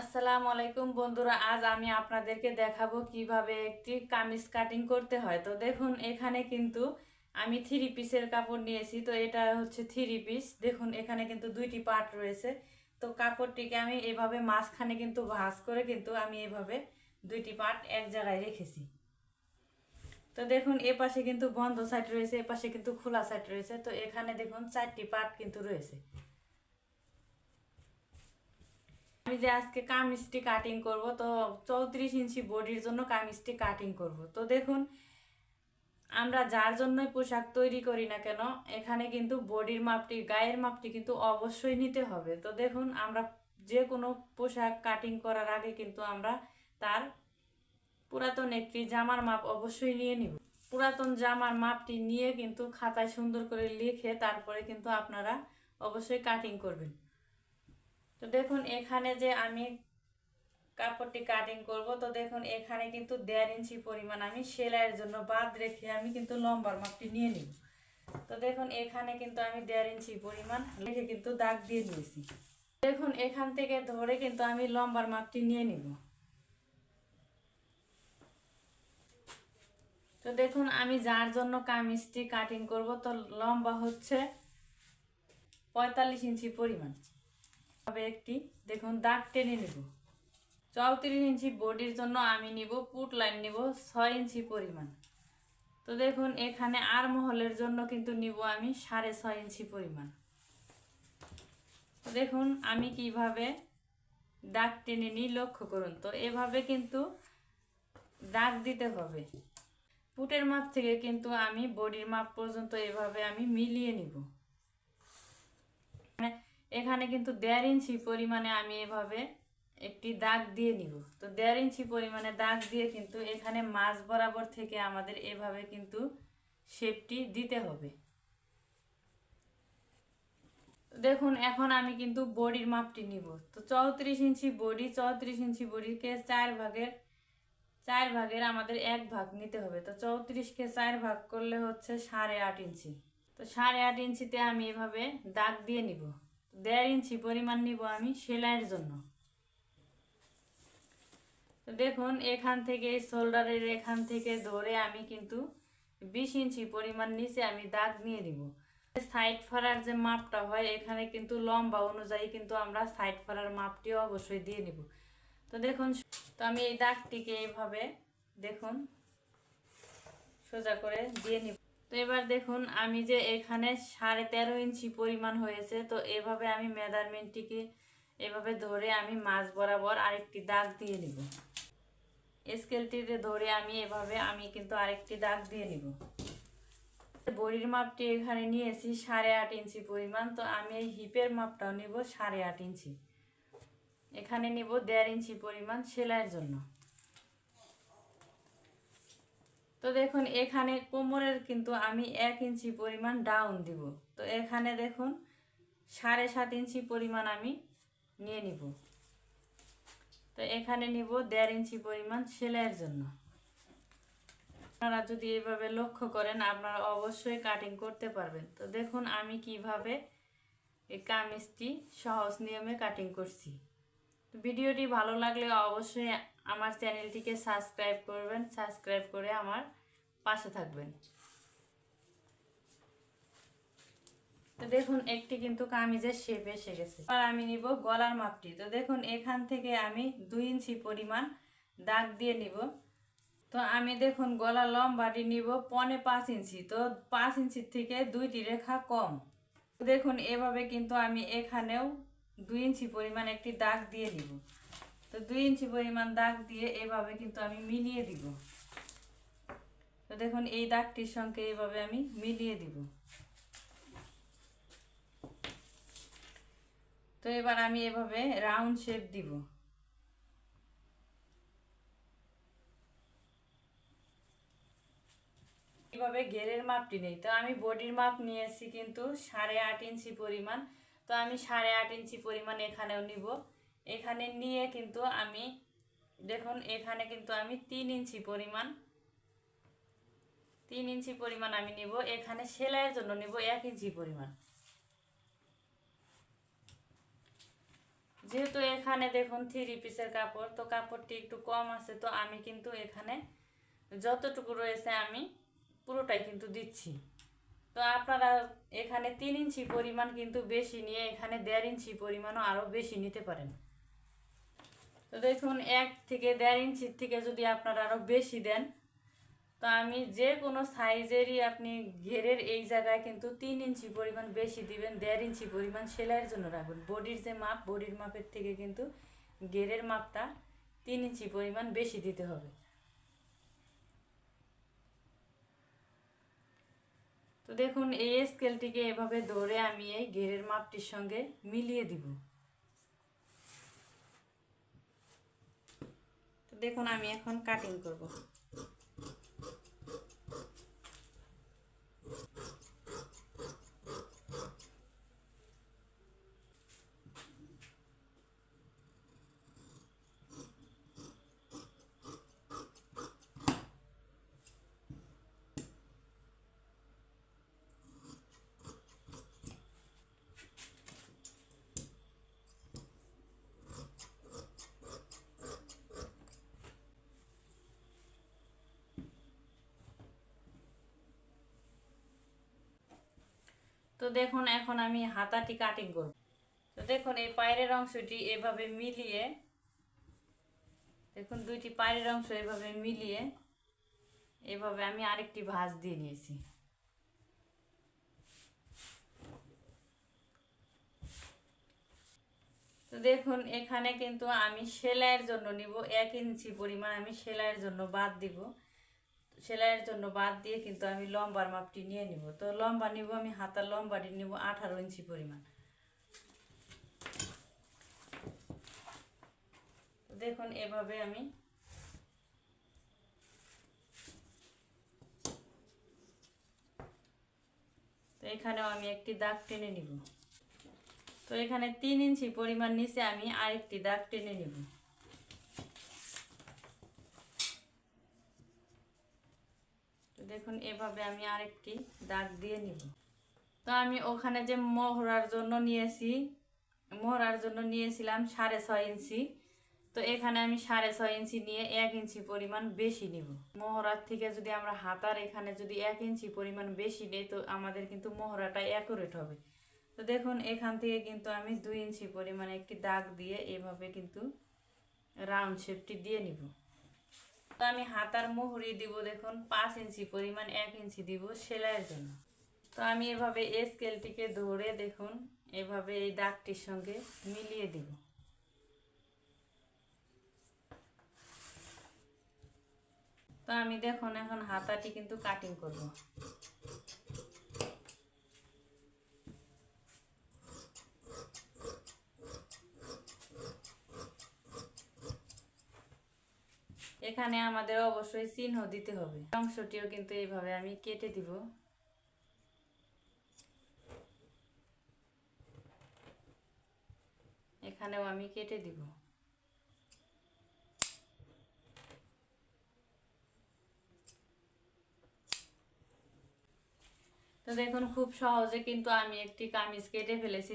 আসসালামু আলাইকুম বন্ধুরা, আজ আমি আপনাদেরকে দেখাবো কীভাবে একটি কামিজ কাটিং করতে হয়। তো দেখুন, এখানে কিন্তু আমি থ্রি পিসের কাপড় নিয়েছি, তো এটা হচ্ছে থ্রি পিস দেখুন, এখানে কিন্তু দুইটি পার্ট রয়েছে। তো কাপড়টিকে আমি এভাবে মাঝখানে কিন্তু ভাঁজ করে কিন্তু আমি এভাবে দুইটি পার্ট এক জায়গায় রেখেছি। তো দেখুন, এ পাশে কিন্তু বন্ধ সাইড রয়েছে, এ পাশে কিন্তু খোলা সাইড রয়েছে। তো এখানে দেখুন, চারটি পার্ট কিন্তু রয়েছে। আমি যে আজকে কামিজটি কাটিং করব, তো চৌত্রিশ ইঞ্চি বডির জন্য কামিজটি কাটিং করব। তো দেখুন, আমরা যার জন্যই পোশাক তৈরি করি না কেন, এখানে কিন্তু বডির মাপটি, গায়ের মাপটি কিন্তু অবশ্যই নিতে হবে। তো দেখুন, আমরা যে কোনো পোশাক কাটিং করার আগে কিন্তু আমরা তার পুরাতন একটি জামার মাপ অবশ্যই নিয়ে নিব। পুরাতন জামার মাপটি নিয়ে কিন্তু খাতায় সুন্দর করে লিখে তারপরে কিন্তু আপনারা অবশ্যই কাটিং করবেন। তো দেখুন, এখানে যে আমি কাপড়টি কাটিং করব, তো দেখুন, এখানে কিন্তু দেড় ইঞ্চি পরিমাণ আমি সেলাইয়ের জন্য বাদ রেখে আমি কিন্তু লম্বার মাপটি নিয়ে নিব। তো দেখুন, এখানে কিন্তু আমি দেড় ইঞ্চি পরিমাণ রেখে কিন্তু দাগ দিয়ে নিয়েছি। দেখুন, এখান থেকে ধরে কিন্তু আমি লম্বার মাপটি নিয়ে নিব। তো দেখুন, আমি যার জন্য কামিজটি কাটিং করব, তো লম্বা হচ্ছে পঁয়তাল্লিশ ইঞ্চি পরিমাণ। হবে একটি। দেখুন, দাগ টেনে নেব। চৌত্রিশ ইঞ্চি বডির জন্য আমি নিব, পুট লাইন নিব, ছয় ইঞ্চি পরিমাণ। তো দেখুন, এখানে আর মহলের জন্য কিন্তু নিব আমি সাড়ে ছয় ইঞ্চি পরিমাণ। দেখুন, আমি কীভাবে দাগ টেনে নিই, লক্ষ্য করুন তো। এভাবে কিন্তু দাগ দিতে হবে। পুটের মাপ থেকে কিন্তু আমি বডির মাপ পর্যন্ত এভাবে আমি মিলিয়ে নিব। এখানে কিন্তু দেড় ইঞ্চি পরিমাণে আমি এভাবে একটি দাগ দিয়ে নিব। তো দেড় ইঞ্চি পরিমাণে দাগ দিয়ে কিন্তু এখানে মাছ বরাবর থেকে আমাদের এভাবে কিন্তু শেপটি দিতে হবে। দেখুন, এখন আমি কিন্তু বডির মাপটি নিব। তো চৌত্রিশ ইঞ্চি বডি, চৌত্রিশ ইঞ্চি বডিকে চার ভাগের চার ভাগের আমাদের এক ভাগ নিতে হবে। তো চৌত্রিশকে চার ভাগ করলে হচ্ছে সাড়ে আট ইঞ্চি। তো সাড়ে আট ইঞ্চিতে আমি এভাবে দাগ দিয়ে নিব। দেড় ইঞ্চি পরিমাণ নিব আমি সেলাইয়ের জন্য। তো দেখুন, এখান থেকে শোল্ডারের এখান থেকে ধরে আমি কিন্তু বিশ ইঞ্চি পরিমাণ নিচে আমি দাগ নিয়ে নিব। সাইড ফাড়ার যে মাপটা হয়, এখানে কিন্তু লম্বা অনুযায়ী কিন্তু আমরা সাইড ফাড়ার মাপটিও অবশ্যই দিয়ে নিব। তো দেখুন, তো আমি এই দাগটিকে এইভাবে দেখুন, সোজা করে দিয়ে নিব। তো এবার দেখুন, আমি যে এখানে সাড়ে তেরো ইঞ্চি পরিমাণ হয়েছে, তো এভাবে আমি মেজারমেন্টটিকে এভাবে ধরে আমি মাছ বরাবর আরেকটি দাগ দিয়ে নিব। স্কেলটিতে ধরে আমি এভাবে আমি কিন্তু আরেকটি দাগ দিয়ে নিব। বড়ির মাপটি এখানে নিয়েছি সাড়ে আট ইঞ্চি পরিমাণ, তো আমি এই হিপের মাপটাও নিব সাড়ে আট ইঞ্চি। এখানে নিব দেড় ইঞ্চি পরিমাণ সেলাইয়ের জন্য। তো দেখুন, এখানে কোমরের কিন্তু আমি এক ইঞ্চি পরিমাণ ডাউন দিব। তো এখানে দেখুন, সাড়ে সাত ইঞ্চি পরিমাণ আমি নিয়ে নিব। তো এখানে নিব দেড় ইঞ্চি পরিমাণ সেলাইয়ের জন্য। আপনারা যদি এইভাবে লক্ষ্য করেন, আপনারা অবশ্যই কাটিং করতে পারবেন। তো দেখুন, আমি কীভাবে এই কামিজটি সহজ নিয়মে কাটিং করছি। ভিডিওটি ভালো লাগলে অবশ্যই আমার চ্যানেলটিকে সাবস্ক্রাইব করবেন, সাবস্ক্রাইব করে আমার পাশে থাকবেন। তো দেখুন, একটি কিন্তু কামিজের শেপ এসে গেছে। আর আমি নিব গলার মাপটি। তো দেখুন, এখান থেকে আমি দুই ইঞ্চি পরিমাণ দাগ দিয়ে নিব। তো আমি দেখুন গলা লম্বাটি নিব পনে পাঁচ ইঞ্চি। তো পাঁচ ইঞ্চির থেকে দুইটি রেখা কম। দেখুন, এভাবে কিন্তু আমি এখানেও দুই ইঞ্চি পরিমাণ একটি দাগ দিয়ে দিব তো দুই ইঞ্চি পরিমাণ দাগ দিয়ে এভাবে কিন্তু আমি মিলিয়ে দিব। তো দেখুন, এই দাগটির সঙ্গে এইভাবে আমি মিলিয়ে দিব। তো এবার আমি এভাবে রাউন্ড শেপ দিব। এইভাবে ঘেরের মাপটি নেই। তো আমি বডির মাপ নিয়েছি কিন্তু সাড়ে আট ইঞ্চি পরিমাণ। তো আমি সাড়ে আট ইঞ্চি পরিমাণ এখানেও নিব। এখানে নিয়ে কিন্তু আমি, দেখুন, এখানে কিন্তু আমি তিন ইঞ্চি পরিমাণ, তিন ইঞ্চি পরিমাণ আমি নিব। এখানে সেলাইয়ের জন্য নিব এক ইঞ্চি পরিমাণ। যেহেতু এখানে দেখুন থ্রি পিসের কাপড়, তো কাপড়টি একটু কম আছে, তো আমি কিন্তু এখানে যতটুকু রয়েছে আমি পুরোটাই কিন্তু দিচ্ছি। তো আপনারা এখানে তিন ইঞ্চি পরিমাণ কিন্তু বেশি নিয়ে এখানে দেড় ইঞ্চি পরিমাণও আরও বেশি নিতে পারেন। তো দেখুন, এক থেকে দেড় ইঞ্চির থেকে যদি আপনারা আরও বেশি দেন, তো আমি যে কোনো সাইজেরই আপনি ঘেরের এই জায়গায় কিন্তু তিন ইঞ্চি পরিমাণ বেশি দিবেন, দেড় ইঞ্চি পরিমাণ সেলাইয়ের জন্য রাখবেন বডির যে মাপ, বডির মাপের থেকে কিন্তু ঘেরের মাপটা তিন ইঞ্চি পরিমাণ বেশি দিতে হবে। তো দেখুন, এই স্কেলটিকে এভাবে ধরে আমি এই ঘেরের মাপটির সঙ্গে মিলিয়ে দিব। দেখুন আমি এখন কাটিং করব। তো দেখুন, এখন আমি হাতাটি কাটিং করব। তো দেখুন, এই পায়ের অংশটি এভাবে মিলিয়ে, দেখুন, দুইটি পায়ের অংশ এভাবে মিলিয়ে, এভাবে আমি আরেকটি ভাঁজ দিয়ে নিয়েছি। তো দেখুন, এখানে কিন্তু আমি সেলাইয়ের জন্য নিব, এক ইঞ্চি পরিমাণ আমি সেলাইয়ের জন্য বাদ দিব। সেলাইয়ের জন্য বাদ দিয়ে কিন্তু আমি লম্বার মাপটি নিয়ে নিব। তো লম্বা নিব আমি, হাতার লম্বাটি নিব আঠারো ইঞ্চি পরিমাণ। দেখুন, এভাবে আমি তো এখানেও আমি একটি দাগ টেনে নিব। তো এখানে তিন ইঞ্চি পরিমাণ নিচে আমি আরেকটি দাগ টেনে নিব। দেখুন, এভাবে আমি আরেকটি দাগ দিয়ে নিব। তো আমি ওখানে যে মোহরার জন্য নিয়েছি, মোহরার জন্য নিয়েছিলাম সাড়ে ছয় ইঞ্চি। তো এখানে আমি সাড়ে ছয় ইঞ্চি নিয়ে এক ইঞ্চি পরিমাণ বেশি নিব। মোহরার থেকে যদি আমরা হাতার এখানে যদি এক ইঞ্চি পরিমাণ বেশি নিই, তো আমাদের কিন্তু মোহরাটা অ্যাকুরেট হবে। তো দেখুন, এখান থেকে কিন্তু আমি দুই ইঞ্চি পরিমাণে একটি দাগ দিয়ে এভাবে কিন্তু রাউন্ড শেপটি দিয়ে নিব। তো আমি হাতার মুহুরি দিব দেখুন, পাঁচ ইঞ্চি পরিমাণ, এক ইঞ্চি দিব সেলাইয়ের জন্য। তো আমি এভাবে স্কেলটিকে ধরে দেখুন, এভাবে এই দাগটির সঙ্গে মিলিয়ে দিব। তো আমি দেখুন, এখন হাতাটি কিন্তু কাটিং করব। এখানে আমাদের অবশ্যই চিহ্ন দিতে হবে। অংশটিও কিন্তু এইভাবে আমি কেটে দিব। এখানেও আমি কেটে দিব। তো দেখুন, খুব সহজে কিন্তু আমি একটি কামিজ কেটে ফেলেছি।